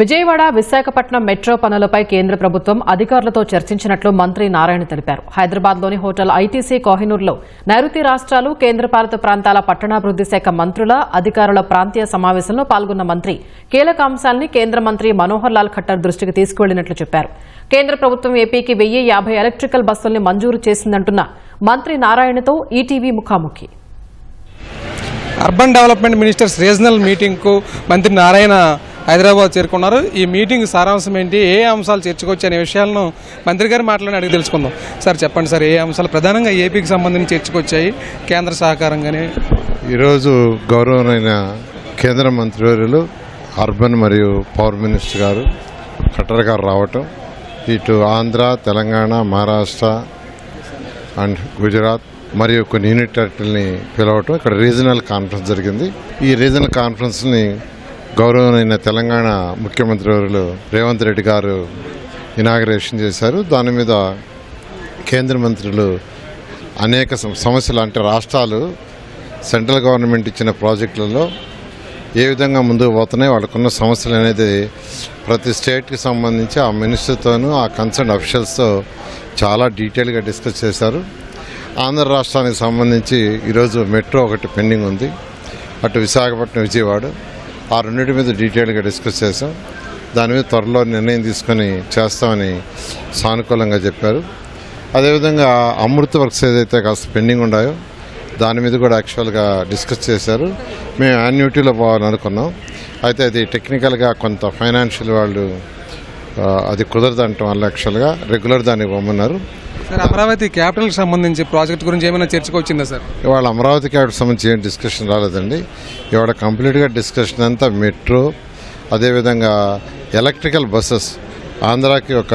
Vijayawada Visakhapatnam metro పనులపై కేంద్ర ప్రభుత్వం అధికారులతో చర్చించినట్లు మంత్రి నారాయణ తెలిపారు. హైదరాబాద్లోని హోటల్ ఐటీసీ కోహినూర్లో నైరుతి రాష్ట్రాలు కేంద్రపాలిత ప్రాంతాల పట్టణాభివృద్ది శాఖ మంత్రుల అధికారుల ప్రాంతీయ సమావేశంలో పాల్గొన్న మంత్రి కీలక అంశాల్ని కేంద్ర మంత్రి మనోహర్ లాల్ ఖట్టర్ దృష్టికి తీసుకువెళ్ళినట్లు చెప్పారు. కేంద్ర ప్రభుత్వం ఏపీకి వెయ్యి యాభై ఎలక్ట్రికల్ బస్సుల్ని మంజూరు చేసిందంటున్న మంత్రి నారాయణతో ఈటీవీ ముఖాముఖి. అర్బన్ డెవలప్మెంట్ మినిస్టర్స్ రీజనల్ మీటింగ్కు మంత్రి నారాయణ హైదరాబాద్ చేరుకున్నారు. ఈ మీటింగ్ సారాంశం ఏంటి? ఏ అంశాలు చర్చకొచ్చు అనే విషయాలను మంత్రి గారు మాట్లాడి అడిగి తెలుసుకుందాం. సార్ చెప్పండి సార్ ఏ అంశాలు ప్రధానంగా ఏపీకి సంబంధించి చర్చకొచ్చాయి? కేంద్ర సహకారంగానే ఈరోజు గౌరవమైన కేంద్ర మంత్రివర్యులు అర్బన్ మరియు పవర్ మినిస్టర్ గారు కట్టర్ గారు రావటం ఇటు ఆంధ్ర తెలంగాణ మహారాష్ట్ర అండ్ గుజరాత్ మరియు కొన్ని యూనిట్ టెరిటరీని పిలవటం ఇక్కడ రీజనల్ కాన్ఫరెన్స్ జరిగింది. ఈ రీజనల్ కాన్ఫరెన్స్ని గౌరవమైన తెలంగాణ ముఖ్యమంత్రి వారు రేవంత్ రెడ్డి గారు ఇనాగరేషన్ చేశారు. దాని మీద కేంద్ర మంత్రులు అనేక సమస్యలు అంటే రాష్ట్రాలు సెంట్రల్ గవర్నమెంట్ ఇచ్చిన ప్రాజెక్టులలో ఏ విధంగా ముందుకు పోతున్నాయి వాళ్ళకున్న సమస్యలు అనేది ప్రతి స్టేట్కి సంబంధించి ఆ మినిస్టర్తోనూ ఆ కన్సర్న్ అఫీషియల్స్తో చాలా డీటెయిల్గా డిస్కస్ చేశారు. ఆంధ్ర రాష్ట్రానికి సంబంధించి ఈరోజు మెట్రో ఒకటి పెండింగ్ ఉంది. అటు విశాఖపట్నం విజయవాడ ఆ రెండింటి మీద డీటెయిల్గా డిస్కస్ చేశాం. దాని మీద త్వరలో నిర్ణయం తీసుకొని చేస్తామని సానుకూలంగా చెప్పారు. అదేవిధంగా అమృత వర్క్స్ ఏదైతే కాస్త పెండింగ్ ఉన్నాయో దాని మీద కూడా యాక్చువల్గా డిస్కస్ చేశారు. మేము యాన్యుటీలో పోవాలని అనుకున్నాం. అయితే అది టెక్నికల్గా కొంత ఫైనాన్షియల్ వాళ్ళు అది కుదరదు అంటాం వల్ల యాక్చువల్గా. రెగ్యులర్ దానికి పొమ్మన్నారు సార్ అమరావతి క్యాపిటల్కి సంబంధించి ప్రాజెక్ట్ గురించి ఏమైనా చేర్చుకోవచ్చిందా సార్? ఇవాళ అమరావతి క్యాపిటల్ సంబంధించి ఏం డిస్కషన్ రాలేదండి. ఇవాళ కంప్లీట్గా డిస్కషన్ అంతా మెట్రో అదేవిధంగా ఎలక్ట్రికల్ బస్సెస్. ఆంధ్రాకి ఒక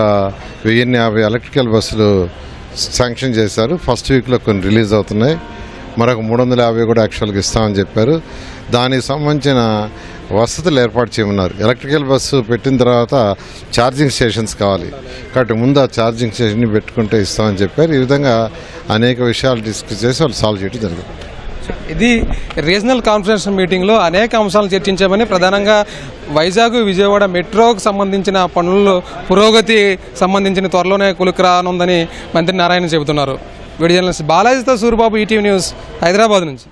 వెయ్యిన్ని యాభై ఎలక్ట్రికల్ బస్సులు శాంక్షన్ చేశారు. ఫస్ట్ వీక్లో కొన్ని రిలీజ్ అవుతున్నాయి. మరొక మూడు వందల యాభై కూడా యాక్చువల్గా ఇస్తామని చెప్పారు. దానికి సంబంధించిన వసతులు ఏర్పాటు చేయమన్నారు. ఎలక్ట్రికల్ బస్సు పెట్టిన తర్వాత ఛార్జింగ్ స్టేషన్స్ కావాలి. కాబట్టి ముందు ఆ ఛార్జింగ్ స్టేషన్ని పెట్టుకుంటే ఇస్తామని చెప్పారు. ఈ విధంగా అనేక విషయాలు డిస్కస్ చేసి వాళ్ళు సాల్వ్ చేయడం జరిగింది. ఇది రీజనల్ కాన్ఫరెన్స్ మీటింగ్లో అనేక అంశాలను చర్చించామని ప్రధానంగా వైజాగ్ విజయవాడ మెట్రోకు సంబంధించిన పనుల్లో పురోగతి సంబంధించిన త్వరలోనే కులుకు రానుందని మంత్రి నారాయణ చెబుతున్నారు. వీడియో బాలాజీతో సూర్యబాబు ఈటీవీ న్యూస్ హైదరాబాద్ నుంచి.